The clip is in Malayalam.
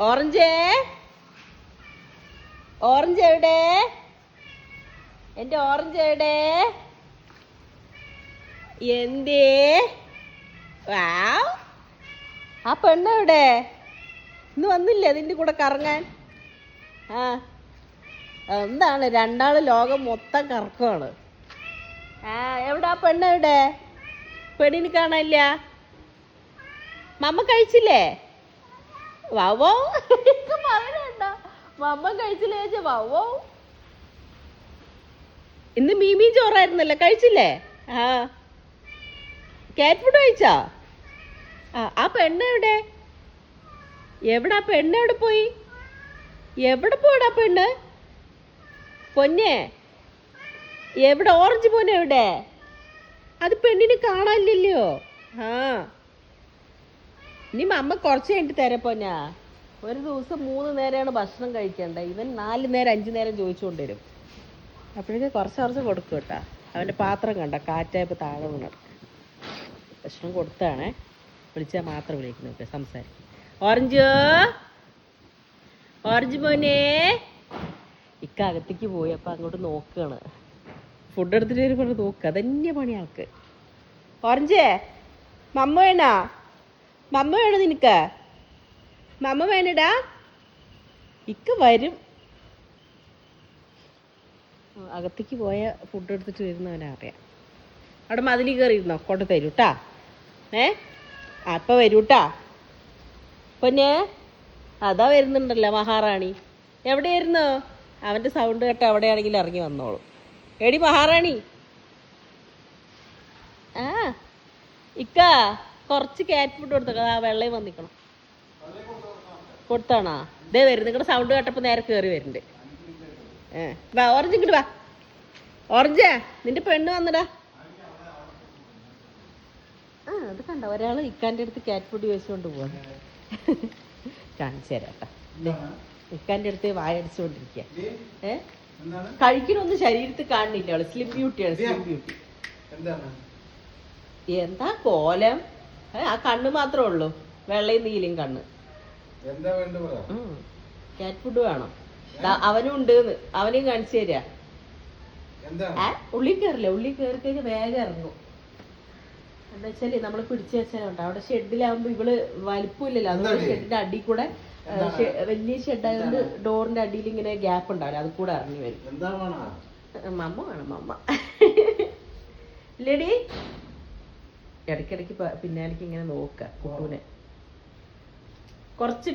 ഓറഞ്ചേ. ഓറഞ്ച് എവിടെ? എന്റെ ഓറഞ്ച് എവിടെ? എന്തേ? വാവ്. ആ പെണ്ണ് എവിടെ? ഇന്ന് വന്നില്ലേ നിന്റെ കൂടെ കറങ്ങാൻ? ആ. എന്താണ് രണ്ടാൾ ലോകം മൊത്തം കറക്കമാണ് ആ എവിടെ ആ പെണ്ണ് എവിടെ? പെണ്ണിന് കാണാനില്ല. മമ്മ കഴിച്ചില്ലേ? വവോ? പറയണ്ട മമ്മ കഴിച്ചില്ലേ ചോദിച്ചാ വവോ? ഇന്ന് മീമി ചോറായിരുന്നല്ലോ കഴിച്ചില്ലേ? ആ. കാറ്റ് ഫുഡ് കഴിച്ചോ? ആ ആ പെണ്ണ് എവിടെ? എവിടെ ആ പെണ്ണ് എവിടെ പോയി? എവിടെ പോയടാ പെണ്ണ്? പൊന്നെ എവിടെ? ഓറഞ്ച് പോന്നെ എവിടെ അത് പെണ്ണിനെ കാണാനില്ലല്ലോ. ആ. ഇനി അമ്മ കുറച്ച് കഴിഞ്ഞിട്ട് തരപ്പോ ഞാ ഒരു ദിവസം മൂന്ന് നേരമാണ് ഭക്ഷണം കഴിക്കേണ്ടത്. ഇവൻ നാല് നേരം അഞ്ച് നേരം ചോദിച്ചുകൊണ്ട് വരും. അപ്പോഴേക്ക് കുറച്ച് കുറച്ച് കൊടുക്കും കേട്ടാ. അവന്റെ പാത്രം കണ്ട കാറ്റായപ്പോൾ താഴെ വീണത്. ഭക്ഷണം കൊടുത്താണേ. വിളിച്ചാൽ മാത്രം വിളിക്കുന്നു സംസാരിക്കും. ഓറഞ്ച്? ഓറഞ്ച് മോനെ? ഇക്ക അകത്തേക്ക് പോയി അപ്പം അങ്ങോട്ട് നോക്കുകയാണ് ഫുഡ് എടുത്തിട്ട് വരുമ്പോൾ നോക്കുക അതന്നെ പണി ആൾക്ക്. ഓറഞ്ചേ മമ്മ വേണോ മമ്മ വേണോ നിനക്ക്? മമ്മ വേണടാ. ഇക്ക വരും. അകത്തേക്ക് പോയ ഫുഡ് എടുത്തിട്ട് വരുന്നവനെ അറിയാം. അവിടെ മതിലി കയറിയിരുന്നോ? കൊണ്ട് തരൂ കേട്ടാ ഏ? അപ്പം വരൂ കേട്ടാ പൊന്നെ അതാ വരുന്നുണ്ടല്ലോ മഹാറാണി. എവിടെയായിരുന്നു? അവന്റെ സൗണ്ട് കേട്ട എവിടെയാണെങ്കിലും ഇറങ്ങി വന്നോളൂ. എടി മഹാറാണി. ആ ഇക്ക. കുറച്ച് ക്യാറ്റ് ഫുഡ് കൊടുത്തോ ആ വെള്ളയും വന്നിക്കണം. കൊടുത്താണോ? ഇതേ വരും നിങ്ങളുടെ സൗണ്ട് കേട്ടപ്പോൾ നേരെ കയറി വരുന്നുണ്ട് ഏ വാ ഓറഞ്ച് ഇങ്ങോട്ട് വാ. ഓറഞ്ചേ നിന്റെ പെണ്ണ് വന്നടാ. ആ അത് കണ്ട? ഒരാൾ ഇക്കാന്റെ അടുത്ത് ക്യാറ്റ് ഫുഡ് ചോദിച്ചുകൊണ്ട് പോവാ. കാണിച്ചു തരാം കേട്ടോ ഇക്കാന്റെ അടുത്ത് വായടിച്ചുകൊണ്ടിരിക്കുക ഏ? എന്താണ്? കഴിക്കണൊന്നും ശരീരത്തിൽ കാണുന്നില്ല അവൾ. സ്ലിം ബ്യൂട്ടിയാണ് സ്ലിം ബ്യൂട്ടി എന്താ കോലം? ആ കണ്ണ് മാത്രമേ ഉള്ളൂ. വെള്ളയും നീലയും കണ്ണ്. ക്യാറ്റ് ഫുഡ് വേണം. അവനും ഉണ്ട് അവനെയും കാണിച്ചു തരാ. ഉള്ളി കയറില്ല? ഉള്ളി കയറി കഴിഞ്ഞ് വേഗം ഇറങ്ങും. എന്താ വെച്ചാൽ നമ്മൾ പിടിച്ചു വെച്ചാലുണ്ട്. അവിടെ ഷെഡിലാവുമ്പോ ഇവൾ വലിപ്പമില്ലല്ലോ. അതുകൊണ്ട് ഷെഡിന്റെ അടി കൂടെ വലിയ ഷെഡായതുകൊണ്ട് ഡോറിന്റെ അടിയിൽ ഇങ്ങനെ ഗ്യാപ്പ് ഉണ്ടാവില്ല. അത് കൂടെ ഇറങ്ങി വരും. മമ്മ വേണം മമ്മ. ഇല്ലേടി? ഇടയ്ക്കിടയ്ക്ക് പിന്നാലേക്ക് ഇങ്ങനെ നോക്കുക കുട്ടൂനെ. കുറച്ച്